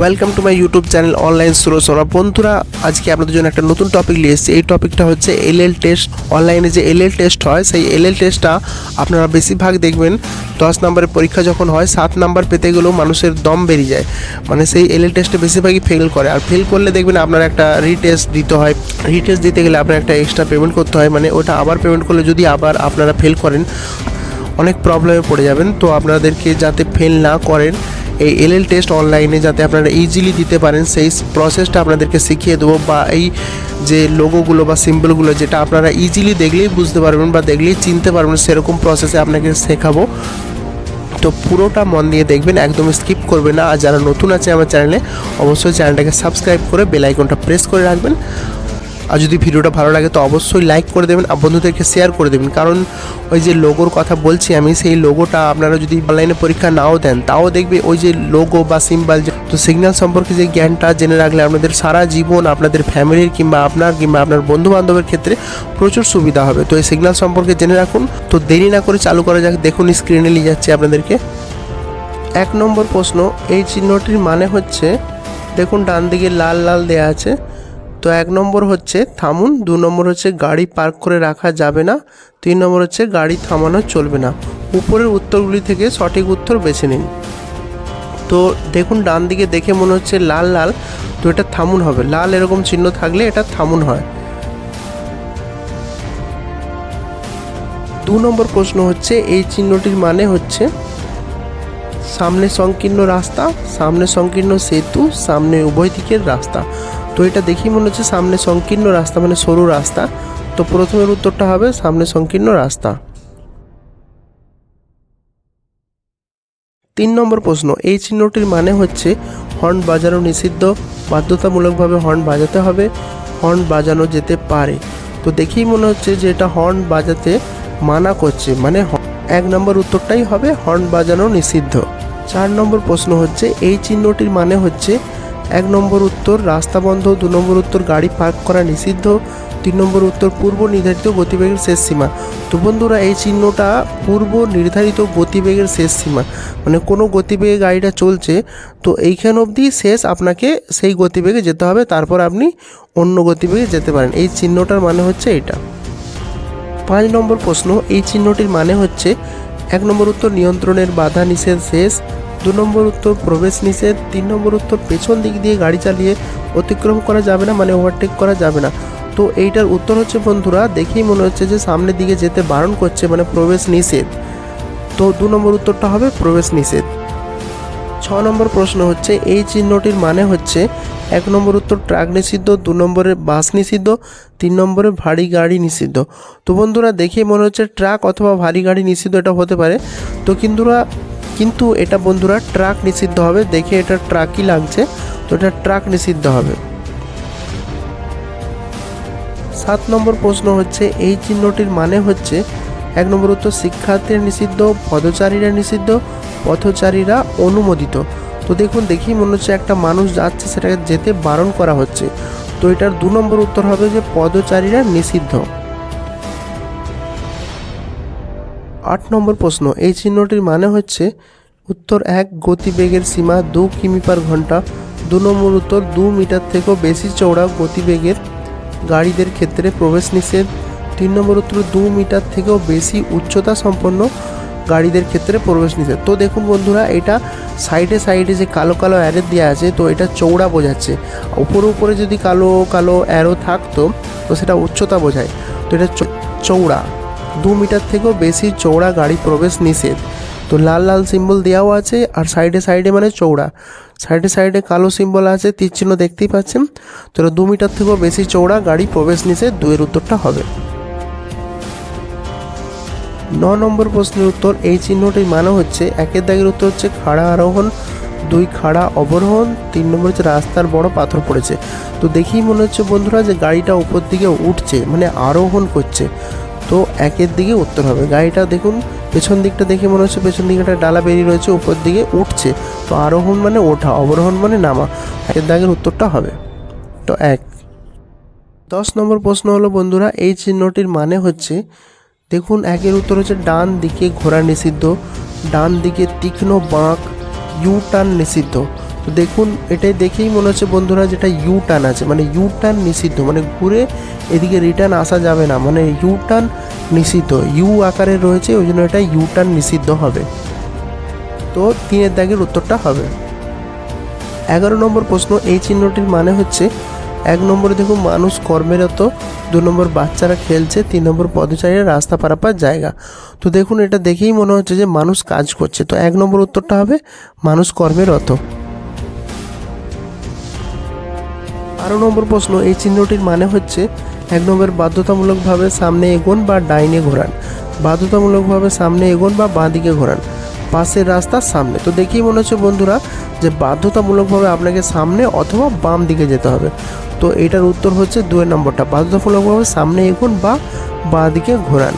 Welcome to my YouTube channel online সুরসরা বন্ধুরা, আজকে আপনাদের জন্য একটা নতুন টপিক নিয়ে এসেছি। এই টপিকটা হচ্ছে এলএল টেস্ট অনলাইনে যে এলএল টেস্ট হয়, সেই এলএল টেস্টটা আপনারা বেশিরভাগ দেখবেন। দশ নম্বরের পরীক্ষা যখন হয়, সাত নাম্বার পেতে গেলেও মানুষের দম বেরিয়ে যায়। মানে সেই এলএল টেস্টে বেশিরভাগই ফেল করে। আর ফেল করলে দেখবেন আপনার একটা রিটেস্ট দিতে হয়। রিটেস্ট দিতে গেলে আপনার একটা এক্সট্রা পেমেন্ট করতে হয়। মানে ওটা আবার পেমেন্ট করলে যদি আবার আপনারা ফেল করেন, অনেক প্রবলেমে পড়ে যাবেন। তো আপনাদেরকে যাতে ফেল না করেন এই এলএল টেস্ট অনলাইনে যাতে আপনারা ইজিলি দিতে পারেন, সেই প্রসেসটা আপনাদেরকে শিখিয়ে দেবো বা এই যে লোগোগুলো বা সিম্বলগুলো যেটা আপনারা ইজিলি দেখলেই বুঝতে পারবেন বা দেখলেই চিনতে পারবেন, সেরকম প্রসেসে আপনাকে শেখাবো। তো পুরোটা মন দিয়ে দেখবেন, একদম স্কিপ করবে না। আর যারা নতুন আছে আমার চ্যানেলে অবশ্যই চ্যানেলটাকে সাবস্ক্রাইব করে বেল আইকনটা প্রেস করে রাখবেন। আর যদি ভিডিওটা ভালো লাগে তো অবশ্যই লাইক করে দেবেন আর বন্ধুদেরকে শেয়ার করে দেবেন। কারণ ওই যে লোগোর কথা বলছি আমি, সেই লোগোটা আপনারা যদি অনলাইনে পরীক্ষা নাও দেন, তাও দেখবে ওই যে লোগো বা সিম্বল তো সিগন্যাল সম্পর্কে যে জ্ঞানটা জেনে রাখলে আপনাদের সারা জীবন আপনাদের ফ্যামিলির কিংবা আপনার কিংবা আপনার বন্ধু বান্ধবের ক্ষেত্রে প্রচুর সুবিধা হবে। তো এই সিগন্যাল সম্পর্কে জেনে রাখুন। তো দেরি না করে চালু করা যাক, দেখুন স্ক্রিনে নিয়ে যাচ্ছে আপনাদেরকে। এক নম্বর প্রশ্ন, এই চিহ্নটির মানে হচ্ছে, দেখুন ডান দিকে লাল লাল দেয়া আছে তো এক নম্বর হচ্ছে থামুন, দু নম্বর হচ্ছে গাড়ি পার্ক করে রাখা যাবে না, তিন নম্বর হচ্ছে গাড়ি থামানো চলবে না। উপরের উত্তরগুলি থেকে সঠিক উত্তর বেছে নিন। তো দেখুন, ডান দিকে দেখে মনে হচ্ছে লাল লাল, তো এটা থামুন হবে। লাল এরকম চিহ্ন থাকলে এটা থামুন হয়। দু নম্বর প্রশ্ন হচ্ছে, এই চিহ্নটির মানে হচ্ছে সামনে সংকীর্ণ রাস্তা, সামনে সংকীর্ণ সেতু, সামনে উভয় দিকের রাস্তা। তো এটা দেখি মনে হচ্ছে সামনে সংকীর্ণ রাস্তা মানে সরু রাস্তা। তো প্রথমের উত্তরটা হবে সামনে সংকীর্ণ রাস্তা। তিন নম্বর প্রশ্ন, এই চিহ্নটির মানে হচ্ছে হর্ন বাজানো নিষিদ্ধ, বাধ্যতামূলকভাবে হর্ন বাজাতে হবে, হর্ন বাজানো যেতে পারে। তো দেখেই মনে হচ্ছে যে এটা হর্ন বাজাতে মানা করছে মানে এক নম্বর উত্তরটাই হবে হর্ন বাজানো নিষিদ্ধ। চার নম্বর প্রশ্ন হচ্ছে, এই চিহ্নটির মানে হচ্ছে এক নম্বর উত্তর, রাস্তা বন্ধ, দু নম্বর উত্তর, গাড়ি পার্ক করা নিষিদ্ধ, তিন নম্বর উত্তর, পূর্ব নির্ধারিত গতিবেগের শেষ সীমা। তো বন্ধুরা, এই চিহ্নটা পূর্ব নির্ধারিত গতিবেগের শেষ সীমা। মানে কোনো গতিবেগে গাড়িটা চলছে, তো এইখান অবধি শেষ আপনাকে সেই গতিবেগে যেতে হবে, তারপর আপনি অন্য গতিবেগে যেতে পারেন। এই চিহ্নটার মানে হচ্ছে এটা। পাঁচ নম্বর প্রশ্ন, এই চিহ্নটির মানে হচ্ছে, এক নম্বর উত্তর, নিয়ন্ত্রণের বাধা নিষেধ শেষ দু নম্বর উত্তর প্রবেশ নিষেধ, তিন নম্বর উত্তর পেছন দিক দিয়ে গাড়ি চালিয়ে অতিক্রম করা যাবে না মানে ওভারটেক করা যাবে না। তো এইটার উত্তর হচ্ছে বন্ধুরা, দেখেই মনে হচ্ছে যে সামনের দিকে যেতে বারণ করছে মানে প্রবেশ নিষেধ। তো দু নম্বর উত্তরটা হবে প্রবেশ নিষেধ। ছ নম্বর প্রশ্ন হচ্ছে, এই চিহ্নটির মানে হচ্ছে এক নম্বর উত্তর ট্রাক নিষিদ্ধ, দু নম্বরে বাস নিষিদ্ধ, তিন নম্বরে ভারী গাড়ি নিষিদ্ধ। তো বন্ধুরা দেখে মনে হচ্ছে ট্রাক অথবা ভারী গাড়ি নিষিদ্ধ এটা হতে পারে। তো কিন্তুরা কিন্তু এটা বন্ধুরা ট্রাক নিষিদ্ধ হবে, দেখে এটা ট্রাকই লাগছে, তো এটা ট্রাক নিষিদ্ধ হবে। সাত নম্বর প্রশ্ন হচ্ছে, এই চিহ্নটির মানে হচ্ছে, এক নম্বর উত্তর, শিক্ষার্থীরা নিষিদ্ধ, পদচারীরা নিষিদ্ধ, পথচারীরা অনুমোদিত। তো দেখুন দেখি মনে হচ্ছে একটা মানুষ যাচ্ছে, সেটাকে যেতে বারণ করা হচ্ছে। তো এটার দু নম্বর উত্তর হবে যে, পদচারীরা নিষিদ্ধ। আট নম্বর প্রশ্ন, এই চিহ্নটির মানে হচ্ছে উত্তর এক গতিবেগের সীমা দু কিমি পার ঘণ্টা। দু নম্বর উত্তর দু মিটার থেকেও বেশি চওড়া গতিবেগের গাড়িদের ক্ষেত্রে প্রবেশ নিষেধ। তিন নম্বর উত্তর দু মিটার থেকেও বেশি উচ্চতা সম্পন্ন গাড়িদের ক্ষেত্রে প্রবেশ নিষেধ। তো দেখুন বন্ধুরা, এটা সাইডে সাইডে যে কালো কালো অ্যারো দেওয়া আছে, তো এটা চৌড়া বোঝাচ্ছে। উপরে উপরে যদি কালো কালো অ্যারো থাকতো, তো সেটা উচ্চতা বোঝায়। তো এটা চৌড়া দু মিটার থেকেও বেশি চৌড়া গাড়ি প্রবেশ নিষেধ। তো লাল লাল সিম্বল দেওয়াও আছে আর সাইডে সাইডে মানে চৌড়া সাইডে সাইডে কালো সিম্বল আছে, তীর চিহ্ন দেখতেই পাচ্ছেন। তো দু মিটার থেকেও বেশি চৌড়া গাড়ি প্রবেশ নিষেধ দুয়ের উত্তরটা হবে। ন নম্বর প্রশ্নের উত্তর, এই চিহ্নটির মানে হচ্ছে, একের দাগের উত্তর হচ্ছে খাড়া আরোহণ, দুই খাড়া অবরোহণ, তিন নম্বর হচ্ছে রাস্তার বড় পাথর পড়েছে। তো দেখেই মনে হচ্ছে বন্ধুরা যে গাড়িটা উপর দিকে উঠছে মানে আরোহণ করছে। তো একের দিকে উত্তর হবে। গাড়িটা দেখুন, পেছন দিকটা দেখে মনে হচ্ছে পেছন দিকে একটা ডালা বেরিয়ে রয়েছে, উপর দিকে উঠছে। তো আরোহণ মানে ওঠা, অবরোহণ মানে নামা। একের দাগের উত্তরটা হবে। তো এক। দশ নম্বর প্রশ্ন হলো, বন্ধুরা, এই চিহ্নটির মানে হচ্ছে, দেখুন, একের উত্তর হচ্ছে ডান দিকে ঘোরা নিষিদ্ধ, ডান দিকে তীক্ষ্ণ বাঁক ইউ টার্ন নিষিদ্ধ। তো দেখুন, এটাই দেখেই মনে হচ্ছে বন্ধুরা যেটা ইউ টার্ন আছে। মানে ইউ টার্ন নিষিদ্ধ মানে ঘুরে এদিকে রিটার্ন আসা যাবে না। মানে ইউ টার্ন নিষিদ্ধ। ইউ আকারে রয়েছে, ওই জন্য এটা ইউ টার্ন নিষিদ্ধ হবে। তো তিনের দাগের উত্তরটা হবে। এগারো নম্বর প্রশ্ন, এই চিহ্নটির মানে হচ্ছে, এক নম্বরে দেখুন, মানুষ কর্মেরত, দু নম্বর বাচ্চারা খেলছে, তিন নম্বর পদচারীরা রাস্তা পারাপার জায়গা। তো দেখুন, এটা দেখেই মনে হচ্ছে যে মানুষ কাজ করছে। তো এক নম্বর উত্তরটা হবে, মানুষ কর্মেরত। বারো নম্বর প্রশ্ন, এই চিহ্নটির মানে হচ্ছে এক নম্বর বাধ্যতামূলকভাবে সামনে এগোন বা ডাইনে ঘোরান। বাধ্যতামূলকভাবে সামনে এগোন বা বাঁ দিকে ঘোরান। পাশের রাস্তার সামনে। তো দেখেই মনে হচ্ছে বন্ধুরা যে বাধ্যতামূলকভাবে আপনাকে সামনে অথবা বাম দিকে যেতে হবে। তো এটার উত্তর হচ্ছে দুয়ের নম্বরটা, বাধ্যতামূলকভাবে সামনে এগোন বা বাঁ দিকে ঘোরান।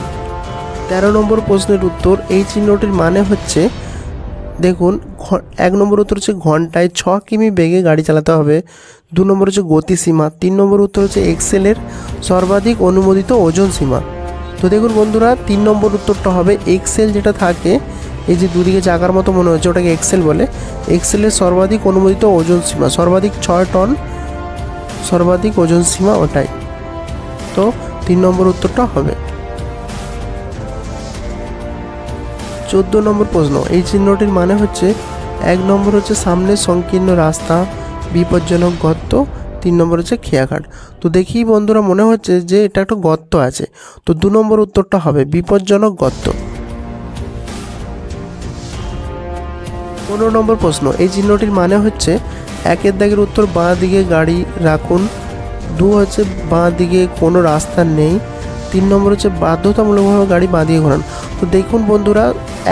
তেরো নম্বর প্রশ্নের উত্তর, এই চিহ্নটির মানে হচ্ছে, দেখুন এক নম্বর উত্তর হচ্ছে ঘন্টায় ছ কিমি বেগে গাড়ি চালাতে হবে। দু নম্বর হচ্ছে গতিসীমা তিন নম্বর উত্তর হচ্ছে এক্সেলের সর্বাধিক অনুমোদিত ওজন সীমা। তো দেখুন বন্ধুরা, তিন নম্বর উত্তরটা হবে এক্সেল যেটা থাকে, এই যে দুদিকে জাগার মতো মনে হচ্ছে, ওটাকে এক্সেল বলে। এক্সেলের সর্বাধিক অনুমোদিত ওজন সীমা, সর্বাধিক ছয় টন সর্বাধিক ওজন সীমা ওটাই। তো তিন নম্বর উত্তরটা হবে। চোদ্দ নম্বর প্রশ্ন, এই চিহ্নটির মানে হচ্ছে, এক নম্বর হচ্ছে সামনে সংকীর্ণ রাস্তা বিপজ্জনক গর্ত, তিন নম্বর হচ্ছে খেয়াঘাট। তো দেখি বন্ধুরা মনে হচ্ছে যে এটা একটা গর্ত আছে। তো দু নম্বর উত্তরটা হবে বিপজ্জনক গর্ত। পনেরো নম্বর প্রশ্ন, এই চিহ্নটির মানে হচ্ছে একের দাগের উত্তর বাঁ দিকে গাড়ি রাখুন, দু হচ্ছে বাঁ দিকে কোনো রাস্তা নেই, তিন নম্বর হচ্ছে বাধ্যতামূলকভাবে গাড়ি বাঁ দিকে ঘোরান। তো দেখুন বন্ধুরা,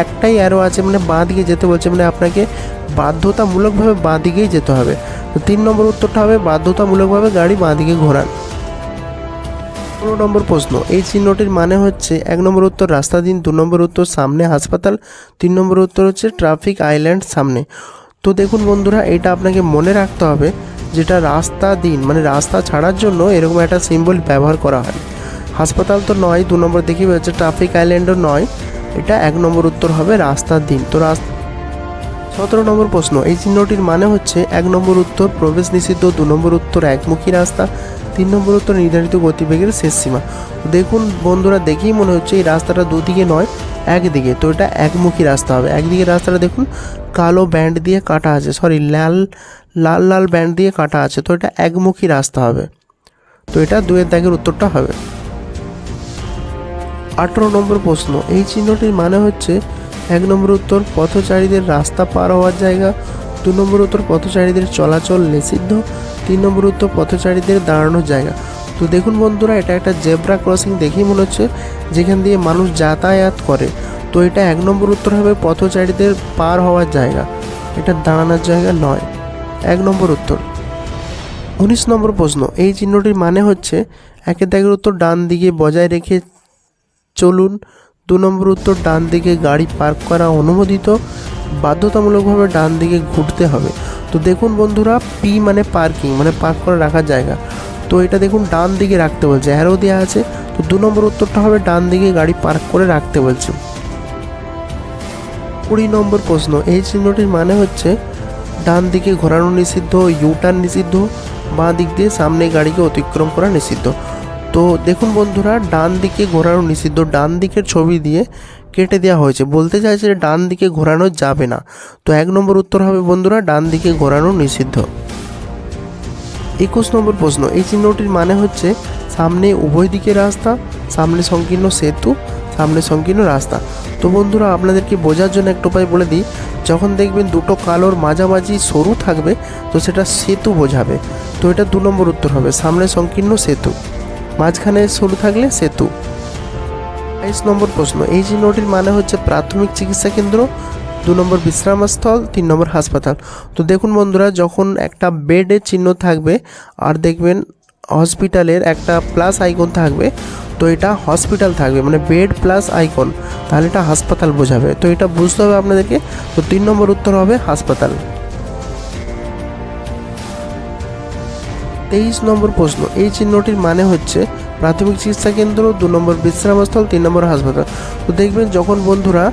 একটাই অ্যারো আছে মানে বাঁ দিকে যেতে বলছে মানে আপনাকে বাধ্যতামূলকভাবে বাঁ দিকেই যেতে হবে। তিন নম্বর উত্তরটা হবে বাধ্যতামূলকভাবে গাড়ি বাঁ দিকে ঘোরান। পনেরো নম্বর প্রশ্ন, এই চিহ্নটির মানে হচ্ছে এক নম্বর উত্তর রাস্তা দিন, দু নম্বর উত্তর সামনে হাসপাতাল, তিন নম্বর উত্তর হচ্ছে ট্রাফিক আইল্যান্ড সামনে। তো দেখুন বন্ধুরা, এটা আপনাকে মনে রাখতে হবে যেটা রাস্তা দিন মানে রাস্তা ছাড়ার জন্য এরকম একটা সিম্বল ব্যবহার করা হয়। হাসপাতাল তো নয়, দু নম্বর দেখি হচ্ছে ট্রাফিক আইল্যান্ডও নয়, এটা এক নম্বর উত্তর হবে রাস্তার দিন। তো রাস্তা সতেরো নম্বর প্রশ্ন, এই চিহ্নটির মানে হচ্ছে এক নম্বর উত্তর প্রবেশ নিষিদ্ধ, দু নম্বর উত্তর একমুখী রাস্তা, তিন নম্বর উত্তর নির্ধারিত গতিবেগের শেষ সীমা। দেখুন বন্ধুরা, দেখেই মনে হচ্ছে এই রাস্তাটা দুদিকে নয়, একদিকে। তো এটা একমুখী রাস্তা হবে। একদিকে রাস্তাটা দেখুন, কালো ব্যান্ড দিয়ে কাটা আছে সরি লাল লাল লাল ব্যান্ড দিয়ে কাটা আছে, তো এটা একমুখী রাস্তা হবে। তো এটা দুয়ের দাগের উত্তরটা হবে। আঠেরো নম্বর প্রশ্ন, এই চিহ্নটির মানে হচ্ছে এক নম্বর উত্তর, পথচারীদের রাস্তা পার হওয়ার জায়গা। দু নম্বর উত্তর, পথচারীদের চলাচল নিষিদ্ধ। তিন নম্বর উত্তর, পথচারীদের দাঁড়ানোর জায়গা। তো দেখুন বন্ধুরা, এটা একটা জেব্রা ক্রসিং দেখেই মনে হচ্ছে যেখান দিয়ে মানুষ যাতায়াত করে। তো এটা এক নম্বর উত্তর হবে পথচারীদের পার হওয়ার জায়গা। এটা দাঁড়ানোর জায়গা নয়। এক নম্বর উত্তর। উনিশ নম্বর প্রশ্ন, এই চিহ্নটির মানে হচ্ছে, একের দাগের উত্তর ডান দিকে বজায় রেখে চলুন। দু নম্বর উত্তর ডান দিকে গাড়ি পার্ক করা অনুমোদিত। বাধ্যতামূলকভাবে ডান দিকে ঘুরতে হবে। তো দেখুন বন্ধুরা পি মানে পার্কিং মানে পার্ক করে রাখার জায়গা। তো এটা দেখুন ডান দিকে রাখতে বলছে অ্যারো দেওয়া আছে। তো দু নম্বর উত্তরটা হবে ডান দিকে গাড়ি পার্ক করে রাখতে বলছে। কুড়ি নম্বর প্রশ্ন, এই চিহ্নটির মানে হচ্ছে ডান দিকে ঘোরানো নিষিদ্ধ ইউটার্ন নিষিদ্ধ, বাঁ দিক দিয়ে সামনে গাড়িকে অতিক্রম করা নিষিদ্ধ। তো দেখুন বন্ধুরা ডান দিকে ঘোরানো নিষিদ্ধ ডান দিকের ছবি দিয়ে কেটে দেওয়া হয়েছে। বলতে চাইছে যে ডান দিকে ঘোরানো যাবে না। তো এক নম্বর উত্তর হবে বন্ধুরা ডান দিকে ঘোরানো নিষিদ্ধ। একুশ নম্বর প্রশ্ন, এই চিহ্নটির মানে হচ্ছে সামনে উভয় দিকে রাস্তা, সামনে সংকীর্ণ সেতু, সামনে সংকীর্ণ রাস্তা। তো বন্ধুরা, আপনাদেরকে বোঝার জন্য একটু উপায় বলে দিই, যখন দেখবেন দুটো কালোর মাঝামাঝি সরু থাকবে, তো সেটা সেতু বোঝাবে। তো এটা দু নম্বর উত্তর হবে, সামনে সংকীর্ণ সেতু। মাঝখানে সরু থাকলে সেতু। বাইশ নম্বর প্রশ্ন, এই চিহ্নটির মানে হচ্ছে প্রাথমিক চিকিৎসা কেন্দ্র, দু নম্বর বিশ্রামস্থল, তিন নম্বর হাসপাতাল। তো দেখুন বন্ধুরা, যখন একটা বেডের চিহ্ন থাকবে, আর দেখবেন হসপিটালের একটা প্লাস আইকন থাকবে, তো এটা হসপিটাল থাকবে মানে বেড প্লাস আইকন তাহলে এটা হাসপাতাল বোঝাবে। তো এটা বুঝতে হবে আপনাদেরকে। তো তিন নম্বর উত্তর হবে হাসপাতাল। তেইশ নম্বর প্রশ্ন, এই চিহ্নটির মানে হচ্ছে প্রাথমিক চিকিৎসা কেন্দ্র, দু নম্বর বিশ্রামস্থল, তিন নম্বর হাসপাতাল। তো দেখবেন যখন বন্ধুরা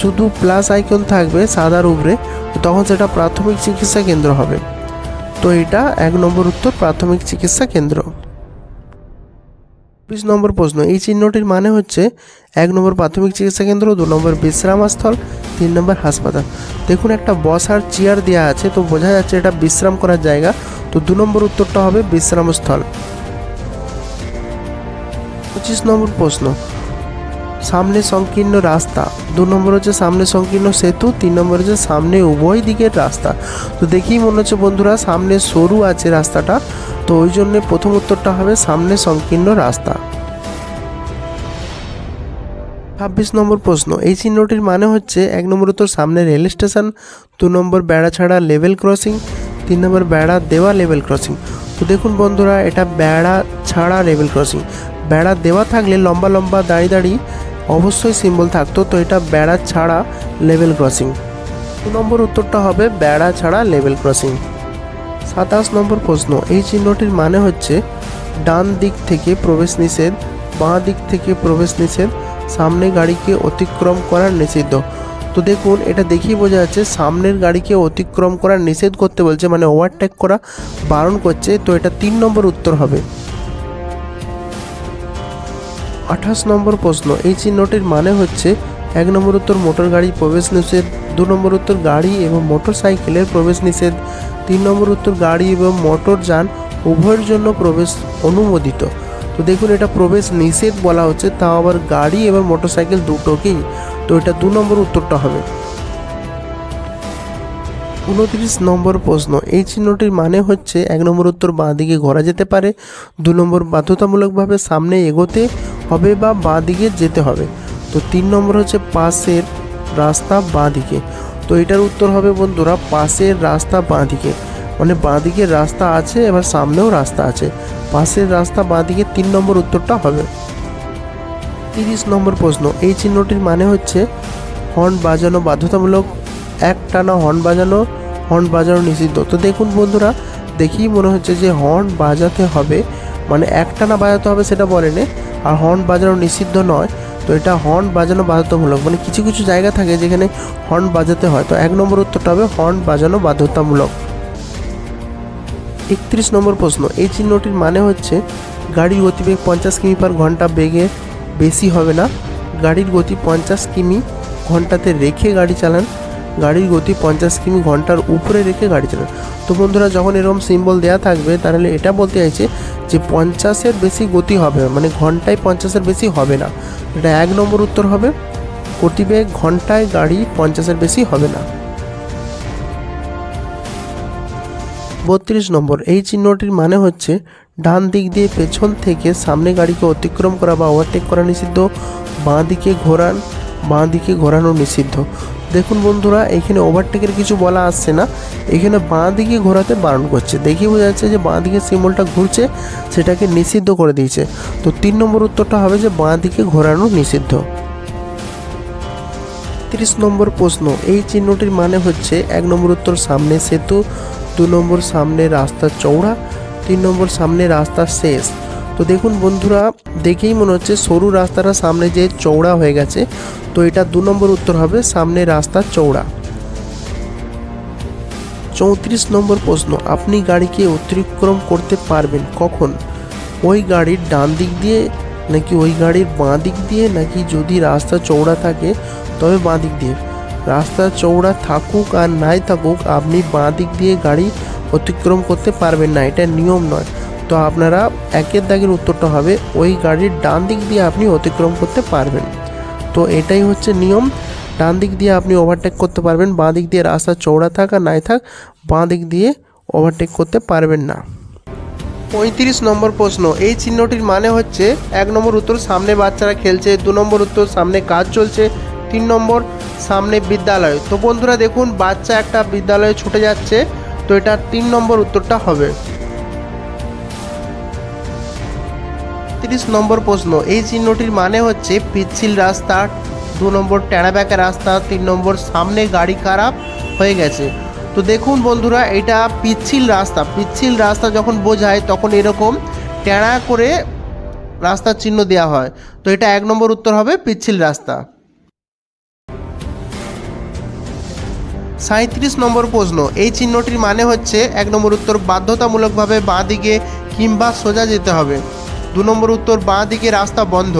শুধু প্লাস আইকন থাকবে সাদার উপরে তখন সেটা প্রাথমিক চিকিৎসা কেন্দ্র হবে। তো এটা এক নম্বর উত্তর, প্রাথমিক চিকিৎসা কেন্দ্র। বিশ নম্বর প্রশ্ন, এই চিহ্নটির মানে হচ্ছে এক নম্বর প্রাথমিক চিকিৎসা কেন্দ্র, দু নম্বর বিশ্রামস্থল, তিন নম্বর হাসপাতাল। দেখুন, একটা বসার চেয়ার দেওয়া আছে, তো বোঝা যাচ্ছে এটা বিশ্রাম করার জায়গা। তো দু নম্বর উত্তরটা হবে বিশ্রামস্থল। পঁচিশ নম্বর প্রশ্ন, সামনে সংকীর্ণ রাস্তা, দু নম্বর হচ্ছে সামনে সংকীর্ণ সেতু, তিন নম্বর হচ্ছে সামনে উভয় দিকের রাস্তা। তো দেখেই মনে হচ্ছে বন্ধুরা, সামনে সরু আছে রাস্তাটা তো ওই জন্য প্রথম উত্তরটা হবে সামনে সংকীর্ণ রাস্তা। ছাব্বিশ নম্বর প্রশ্ন, এই চিহ্নটির মানে হচ্ছে এক নম্বর উত্তর সামনে রেল স্টেশন, দু নম্বর বেড়া ছাড়া লেভেল ক্রসিং, তিন নম্বর বেড়া দেওয়া লেভেল ক্রসিং। তো দেখুন বন্ধুরা, এটা বেড়া ছাড়া লেভেল ক্রসিং। বেড়া দেওয়া থাকলে লম্বা লম্বা দাঁড়িয়ে দাঁড়িয়ে অবশ্যই সিম্বল থাকতো, তো এটা বেড়া ছাড়া লেভেল ক্রসিং। দু নম্বর উত্তরটা হবে বেড়া ছাড়া লেভেল ক্রসিং। সাতাশ নম্বর প্রশ্ন, এই চিহ্নটির মানে হচ্ছে ডান দিক থেকে প্রবেশ নিষেধ, বাঁ দিক থেকে প্রবেশ নিষেধ, সামনে গাড়িকে অতিক্রম করার নিষিদ্ধ। তো দেখুন, এটা দেখেই বোঝা যাচ্ছে সামনের গাড়িকে অতিক্রম করার নিষেধ করতে বলছে মানে ওভারটেক করা, বারণ করছে। তো এটা তিন নম্বর উত্তর হবে। আঠাশ নম্বর প্রশ্ন, এই চিহ্নটির মানে হচ্ছে এক নম্বর উত্তর মোটর গাড়ি প্রবেশ নিষেধ, দু নম্বর উত্তর গাড়ি এবং মোটর সাইকেলের প্রবেশ নিষেধ, তিন নম্বর উত্তর গাড়ি এবং মোটর যান উভয়ের জন্য প্রবেশ অনুমোদিত। তো দেখুন, এটা প্রবেশ নিষেধ বলা হচ্ছে, তাও আবার গাড়ি এবং মোটর সাইকেল দুটোকেই। তো এটা দু নম্বর উত্তরটা হবে। উনত্রিশ নম্বর প্রশ্ন, এই চিহ্নটির মানে হচ্ছে এক নম্বর উত্তর বাঁ দিকে ঘোরা যেতে পারে, দু নম্বর বাধ্যতামূলকভাবে সামনে এগোতে হবে বা বাঁ দিকে যেতে হবে। তো তিন নম্বর হচ্ছে পাশের রাস্তা বাঁ দিকে তো এটার উত্তর হবে বন্ধুরা পাশের রাস্তা বাঁ দিকে মানে বাঁ দিকে রাস্তা আছে, এবার সামনেও রাস্তা আছে। পাশের রাস্তা বাঁ দিকে তিন নম্বর উত্তরটা হবে। তিরিশ নম্বর প্রশ্ন, এই চিহ্নটির মানে হচ্ছে হর্ন বাজানো বাধ্যতামূলক, এক টানা হর্ন বাজানো হর্ন বাজানো নিষিদ্ধ। তো দেখুন বন্ধুরা, দেখেই মনে হচ্ছে যে হর্ন বাজাতে হবে মানে এক টানা বাজাতে হবে সেটা বলেনি, আর হর্ন বাজানো নিষিদ্ধ নয়। তো এটা হর্ন বাজানো বাধ্যতামূলক। মানে কিছু কিছু জায়গা থাকে যেখানে হর্ন বাজাতে হয়। তো এক নম্বর উত্তরটা হবে হর্ন বাজানো বাধ্যতামূলক। একত্রিশ নম্বর প্রশ্ন, এই চিহ্নটির মানে হচ্ছে গাড়ির গতিবেগ পঞ্চাশ কিমি পার ঘণ্টা বেগে বেশি হবে না। গাড়ির গতি পঞ্চাশ কিমি ঘন্টাতে রেখে গাড়ি চালান। গাড়ির গতি পঞ্চাশ কিমি ঘণ্টার উপরে রেখে গাড়ি চালান। তো বন্ধুরা, যখন এরকম সিম্বল দেওয়া থাকবে, তাহলে এটা বলতে চাইছে যে পঞ্চাশের বেশি গতি হবে মানে ঘন্টায় পঞ্চাশের বেশি হবে না। এটা এক নম্বর উত্তর হবে। গতিবেগ ঘন্টায় গাড়ি পঞ্চাশের বেশি হবে না। বত্রিশ নম্বর, এই চিহ্নটির মানে হচ্ছে ডান দিক দিয়ে পেছন থেকে সামনে গাড়িকে অতিক্রম করা বা ওভারটেক করা নিষিদ্ধ, বাঁ দিকে ঘোরান, বাঁ দিকে ঘোরানো নিষিদ্ধ। দেখুন বন্ধুরা, এখানে ওভারটেকের কিছু বলা আসছে না। এখানে বাঁ দিকে ঘোরাতে বারণ করছে। দেখে বোঝা যাচ্ছে যে বাঁ দিকে সিম্বলটা ঘুরছে, সেটাকে নিষিদ্ধ করে দিয়েছে। তো তিন নম্বর উত্তরটা হবে যে বাঁ দিকে ঘোরানো নিষিদ্ধ। তিরিশ নম্বর প্রশ্ন, এই চিহ্নটির মানে হচ্ছে এক নম্বর উত্তর সামনে সেতু, দু নম্বর সামনে রাস্তা চৌড়া তিন নম্বর সামনে রাস্তা শেষ। তো দেখুন বন্ধুরা, দেখেই মনে হচ্ছে সরু রাস্তাটা সামনে যে চৌড়া হয়ে গেছে, তো এটা দু নম্বর উত্তর হবে সামনে রাস্তা চৌড়া চৌত্রিশ নম্বর প্রশ্ন, আপনি গাড়িকে অতিক্রম করতে পারবেন কখন? ওই গাড়ির ডান দিক দিয়ে নাকি ওই গাড়ির বাঁ দিক দিয়ে, নাকি যদি রাস্তা চৌড়া থাকে, তবে বাঁ দিক দিয়ে? রাস্তা চৌড়া থাকুক আর নাই থাকুক, আপনি বাঁ দিক দিয়ে গাড়ি অতিক্রম করতে পারবেন না, এটা নিয়ম নয়। তো আপনারা একের দাগের উত্তরটা হবে, ওই গাড়ির ডান দিক দিয়ে আপনি অতিক্রম করতে পারবেন। তো এটাই হচ্ছে নিয়ম, ডান দিক দিয়ে আপনি ওভারটেক করতে পারবেন, বাঁ দিক দিয়ে রাস্তা চৌড়া থাক আর নাই থাক, বাঁ দিক দিয়ে ওভারটেক করতে পারবেন না। পঁয়ত্রিশ নম্বর প্রশ্ন, এই চিহ্নটির মানে হচ্ছে এক নম্বর উত্তর সামনে বাচ্চারা খেলছে, দু নম্বর উত্তর সামনে কাজ চলছে, তিন নম্বর সামনে বিদ্যালয়। তো বন্ধুরা দেখুন, বাচ্চা একটা বিদ্যালয়ে ছুটে যাচ্ছে, তো এটা তিন নম্বর উত্তরটা হবে। তিরিশ নম্বর প্রশ্ন, এই চিহ্নটির মানে হচ্ছে পিচ্ছিল রাস্তা, দু নম্বর টেড়া ব্যাকা রাস্তা, তিন নম্বর সামনে গাড়ি খারাপ হয়ে গেছে। তো দেখুন বন্ধুরা, এটা পিচ্ছিল রাস্তা। পিচ্ছিল রাস্তা যখন বোঝায়, তখন এরকম টেড়া করে রাস্তার চিহ্ন দেওয়া হয়। তো এটা এক নম্বর উত্তর হবে পিচ্ছিল রাস্তা। সাঁত্রিশ নম্বর প্রশ্ন, এই চিহ্নটির মানে হচ্ছে, এক নম্বর উত্তর, বাধ্যতামূলকভাবে বাঁ দিকে কিংবা সোজা যেতে হবে। দু নম্বর উত্তর বাঁ দিকে রাস্তা বন্ধ,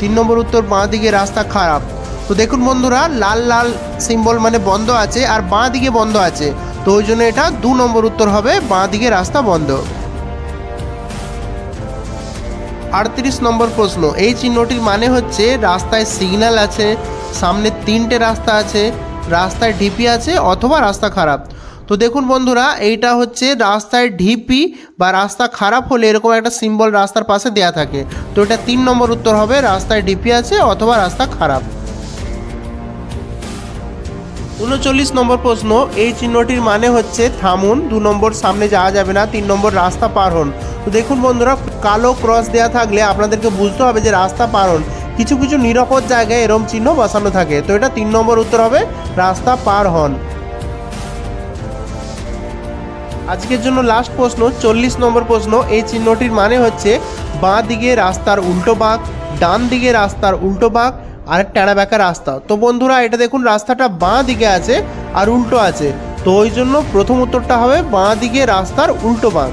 তিন নম্বর উত্তর বাঁ দিকে রাস্তা খারাপ। তো দেখুন বন্ধুরা, লাল লাল সিম্বল মানে বন্ধ আছে আর বাঁ দিকে বন্ধ আছে। তো ওই জন্য এটা দু নম্বর উত্তর হবে, বাঁ দিকে রাস্তা বন্ধ। আটত্রিশ নম্বর প্রশ্ন, এই চিহ্নটির মানে হচ্ছে রাস্তায় সিগন্যাল আছে, সামনে তিনটে রাস্তা আছে, রাস্তায় ঢিপি আছে অথবা রাস্তা খারাপ। তো দেখুন বন্ধুরা, এইটা হচ্ছে রাস্তায় ঢিপি বা রাস্তা খারাপ হলে এরকম একটা সিম্বল রাস্তার পাশে দেয়া থাকে। তো এটা তিন নম্বর উত্তর হবে, রাস্তায় ঢিপি আছে অথবা রাস্তা খারাপ। উনচল্লিশ নম্বর প্রশ্ন, এই চিহ্নটির মানে হচ্ছে থামুন, দু নম্বর সামনে যাওয়া যাবে না, তিন নম্বর রাস্তা পার হন। তো দেখুন বন্ধুরা, কালো ক্রস দেওয়া থাকলে আপনাদেরকে বুঝতে হবে যে রাস্তা পার হন। কিছু কিছু নিরাপদ জায়গায় এরম চিহ্ন বসানো থাকে। তো এটা তিন নম্বর উত্তর হবে, রাস্তা পার হন। আজকের জন্য লাস্ট প্রশ্ন, চল্লিশ নম্বর প্রশ্ন, এই চিহ্নটির মানে হচ্ছে বাঁ দিকে রাস্তার উল্টো বাঁক, ডান দিকে রাস্তার উল্টো বাঁক, আর টেনা বেঁকা রাস্তা। তো বন্ধুরা, এটা দেখুন, রাস্তাটা বাঁ দিকে আছে আর উল্টো আছে। তো ওই জন্য প্রথম উত্তরটা হবে বাঁ দিকে রাস্তার উল্টো বাঁক।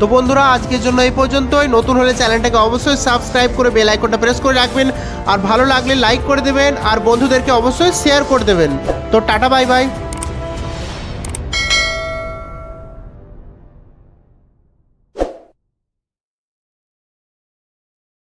তো বন্ধুরা, আজকের জন্য এই পর্যন্তই। নতুন হলে চ্যানেলটাকে অবশ্যই সাবস্ক্রাইব করে বেল আইকনটা প্রেস করে রাখবেন। আর ভালো লাগলে লাইক করে দেবেন। আর বন্ধুদেরকে অবশ্যই শেয়ার করে দেবেন। তো টাটা বাই বাই